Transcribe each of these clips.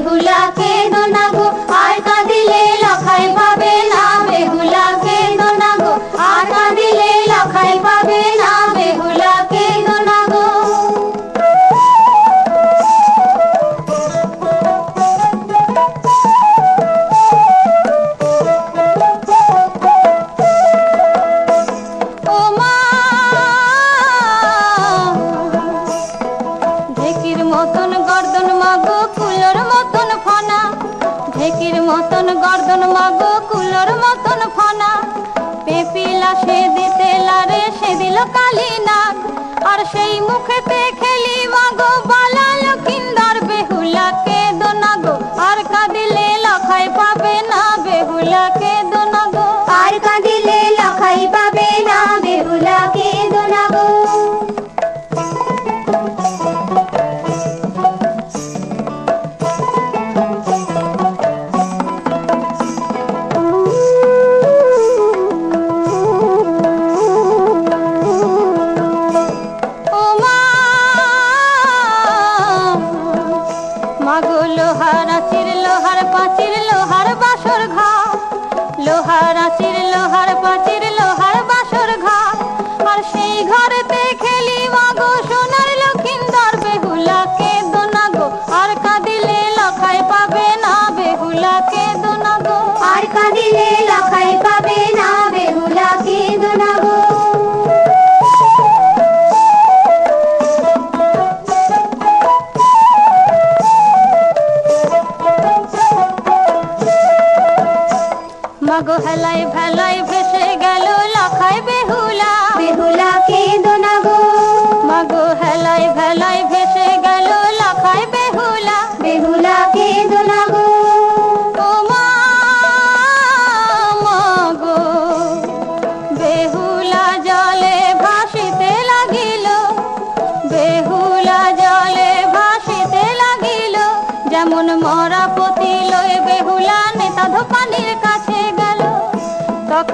বেহুলাকে মতন মাগো কুলোর মতন ফনা। পেপিলা সে দিতে লারে সে দিল কালিনা। আর সেই মুখেতে মাগো লোহার আচির, লোহার পাচির, লোহার বাসর ঘা লোহার আচির, লোহার পাচির, লোহার বাসর ঘা আর সেই ঘরেতে খেলি মাগো সোনার লক্ষিন্দর বেহুলাকে দোনাগো আর কাঁদিলে লখায় পাবে না বেহুলাকে দোনাগো আর কাঁদিলে মাগো ভেসে গেল লখাই বেহুলা। বেহুলাকে দোনাগো মাগো হেলাই ভেলাই ভেসে গেল লখাই বেহুলা। বেহুলা বেহুলা জলে ভাসিতে লাগিল। যেমন মরা পতি লয়ে বেহুলা নেতা পানির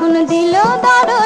আগুন দিল দারো